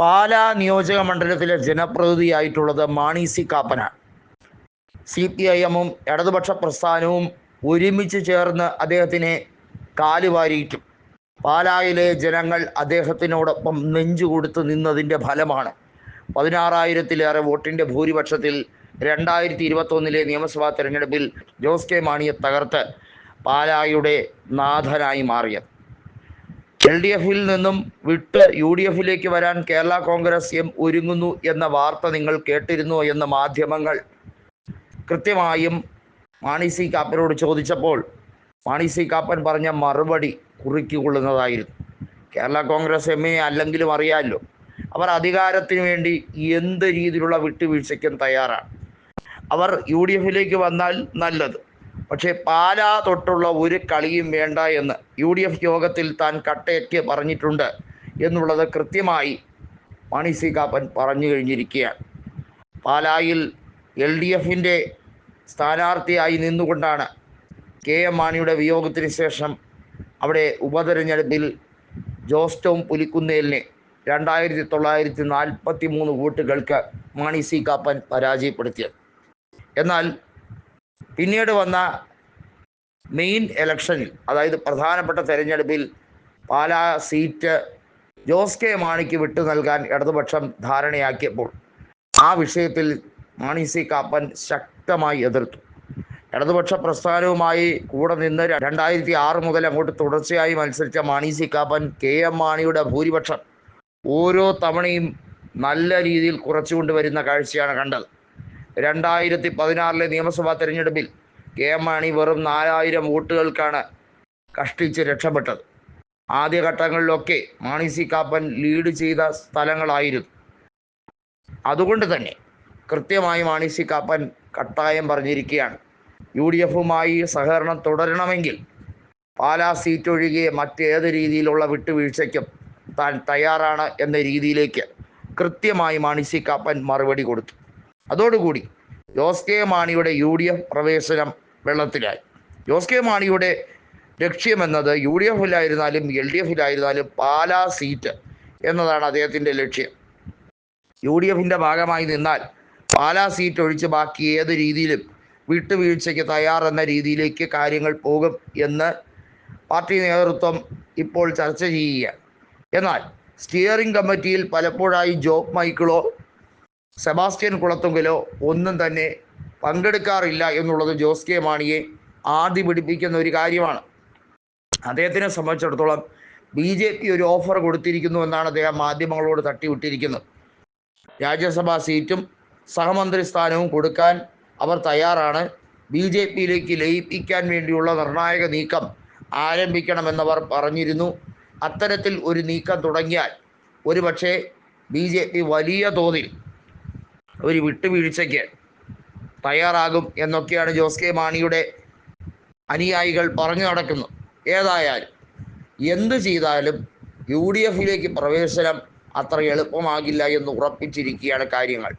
പാലാ നിയോജക മണ്ഡലത്തിലെ ജനപ്രതിനിധിയായിട്ടുള്ളത് മാണി സി കാപ്പനാണ്. സി പി ഐ എമ്മും ഇടതുപക്ഷ പ്രസ്ഥാനവും ഒരുമിച്ച് ചേർന്ന് അദ്ദേഹത്തിനെ കാലുവാരിയിട്ടു പാലായിലെ ജനങ്ങൾ അദ്ദേഹത്തിനോടൊപ്പം നെഞ്ചു കൊടുത്ത് നിന്നതിന്റെ ഫലമാണ്. പതിനാറായിരത്തിലേറെ വോട്ടിന്റെ ഭൂരിപക്ഷത്തിൽ രണ്ടായിരത്തി ഇരുപത്തൊന്നിലെ നിയമസഭാ തെരഞ്ഞെടുപ്പിൽ ജോസ് കെ മാണിയെ തകർത്ത് പാലായുടെ നാഥനായി മാറിയത്. എൽ ഡി എഫിൽ നിന്നും വിട്ട് യു ഡി എഫിലേക്ക് വരാൻ കേരള കോൺഗ്രസ് എം ഒരുങ്ങുന്നു എന്ന വാർത്ത നിങ്ങൾ കേട്ടിരുന്നു എന്ന് മാധ്യമങ്ങൾ? കൃത്യമായും മാണി സി കാപ്പനോട് ചോദിച്ചപ്പോൾ മാണി സി കാപ്പൻ പറഞ്ഞ മറുപടി കുറിക്കൊള്ളുന്നതായിരുന്നു കേരള കോൺഗ്രസ് എം എ അല്ലെങ്കിലും അറിയാമല്ലോ അവർ അധികാരത്തിന് വേണ്ടി എന്ത് രീതിയിലുള്ള വിട്ടുവീഴ്ചയ്ക്കും തയ്യാറാണ്. അവർ യു ഡി എഫിലേക്ക് വന്നാൽ നല്ലത്. പക്ഷേ പാലാ തൊട്ടുള്ള ഒരു കളിയും വേണ്ട എന്ന് യു ഡി എഫ് യോഗത്തിൽ താൻ കട്ടയറ്റ് പറഞ്ഞിട്ടുണ്ട് എന്നുള്ളത് കൃത്യമായി മാണി സി കാപ്പൻ പറഞ്ഞു കഴിഞ്ഞിരിക്കുകയാണ്. പാലായിൽ എൽ ഡി എഫിന്റെ സ്ഥാനാർത്ഥിയായി നിന്നുകൊണ്ടാണ് കെ എം മാണിയുടെ വിയോഗത്തിന് ശേഷം അവിടെ ഉപതെരഞ്ഞെടുപ്പിൽ ജോസ് ടോം പുലിക്കുന്നേലിനെ രണ്ടായിരത്തി തൊള്ളായിരത്തി നാൽപ്പത്തി മൂന്ന് വോട്ടുകൾക്ക് മാണി സി കാപ്പൻ പരാജയപ്പെടുത്തിയത്. എന്നാൽ പിന്നീട് വന്ന മെയിൻ ഇലക്ഷനിൽ അതായത് പ്രധാനപ്പെട്ട തെരഞ്ഞെടുപ്പിൽ പാലാ സീറ്റ് ജോസ് കെ മാണിക്ക് വിട്ടു നൽകാൻ ഇടതുപക്ഷം ധാരണയാക്കിയപ്പോൾ ആ വിഷയത്തിൽ മാണി സി കാപ്പൻ ശക്തമായി എതിർത്തു. ഇടതുപക്ഷ പ്രസ്ഥാനവുമായി കൂടെ നിന്ന് രണ്ടായിരത്തി ആറ് മുതൽ അങ്ങോട്ട് തുടർച്ചയായി മത്സരിച്ച Mani C Kappan K M മാണിയുടെ ഭൂരിപക്ഷം ഓരോ തവണയും നല്ല രീതിയിൽ കുറച്ചുകൊണ്ട് വരുന്ന കാഴ്ചയാണ് കണ്ടത്. രണ്ടായിരത്തി പതിനാറിലെ നിയമസഭാ തെരഞ്ഞെടുപ്പിൽ കെ എം മാണി വെറും നാലായിരം വോട്ടുകൾക്കാണ് കഷ്ടിച്ച് രക്ഷപ്പെട്ടത്. ആദ്യഘട്ടങ്ങളിലൊക്കെ മാണി സി കാപ്പൻ ലീഡ് ചെയ്ത സ്ഥലങ്ങളായിരുന്നു. അതുകൊണ്ട് തന്നെ കൃത്യമായി മാണി സി കാപ്പൻ കട്ടായം പറഞ്ഞിരിക്കുകയാണ്. യു ഡി എഫുമായി സഹകരണം തുടരണമെങ്കിൽ പാലാ സീറ്റ് ഒഴികെ മറ്റേത് രീതിയിലുള്ള വിട്ടുവീഴ്ചയ്ക്കും താൻ തയ്യാറാണ് എന്ന രീതിയിലേക്ക് കൃത്യമായി മാണി സി കാപ്പൻ മറുപടി കൊടുത്തു. അതോടുകൂടി ജോസ് കെ മാണിയുടെ യു ഡി എഫ് പ്രവേശനം വെള്ളത്തിലായി. ജോസ് കെ മാണിയുടെ ലക്ഷ്യമെന്നത് യു ഡി എഫിലായിരുന്നാലും എൽ ഡി എഫിലായിരുന്നാലും പാലാ സീറ്റ് എന്നതാണ് അദ്ദേഹത്തിന്റെ ലക്ഷ്യം. യു ഡി എഫിന്റെ ഭാഗമായി നിന്നാൽ പാലാ സീറ്റ് ഒഴിച്ച് ബാക്കി ഏത് രീതിയിലും വിട്ടുവീഴ്ചയ്ക്ക് തയ്യാറെന്ന രീതിയിലേക്ക് കാര്യങ്ങൾ പോകും എന്ന് പാർട്ടി നേതൃത്വം ഇപ്പോൾ ചർച്ച ചെയ്യുകയാണ്. എന്നാൽ സ്റ്റിയറിംഗ് കമ്മിറ്റിയിൽ പലപ്പോഴായി ജോബ് മൈക്കിളോ സെബാസ്റ്റ്യൻ കുളത്തുങ്കിലോ ഒന്നും തന്നെ പങ്കെടുക്കാറില്ല എന്നുള്ളത് ജോസ് കെ മാണിയെ ആദ്യ പിടിപ്പിക്കുന്ന ഒരു കാര്യമാണ്. അദ്ദേഹത്തിനെ സംബന്ധിച്ചിടത്തോളം ബി ജെ പി ഒരു ഓഫർ കൊടുത്തിരിക്കുന്നു എന്നാണ് അദ്ദേഹം മാധ്യമങ്ങളോട് തട്ടിവിട്ടിരിക്കുന്നത്. രാജ്യസഭാ സീറ്റും സഹമന്ത്രി സ്ഥാനവും കൊടുക്കാൻ അവർ തയ്യാറാണ്. ബി ജെ പിയിലേക്ക് ലയിപ്പിക്കാൻ വേണ്ടിയുള്ള നിർണായക നീക്കം ആരംഭിക്കണമെന്നവർ പറഞ്ഞിരുന്നു. അത്തരത്തിൽ ഒരു നീക്കം തുടങ്ങിയാൽ ഒരുപക്ഷെ ബി ജെ പി വലിയ തോതിൽ ഒരു വിട്ടുവീഴ്ചയ്ക്ക് തയ്യാറാകും എന്നൊക്കെയാണ് ജോസ് കെ മാണിയുടെ അനുയായികൾ പറഞ്ഞു നടക്കുന്നത്. ഏതായാലും എന്ത് ചെയ്താലും യു ഡി എഫിലേക്ക് പ്രവേശനം അത്ര എളുപ്പമാകില്ല എന്ന് ഉറപ്പിച്ചിരിക്കുകയാണ് കാര്യങ്ങൾ.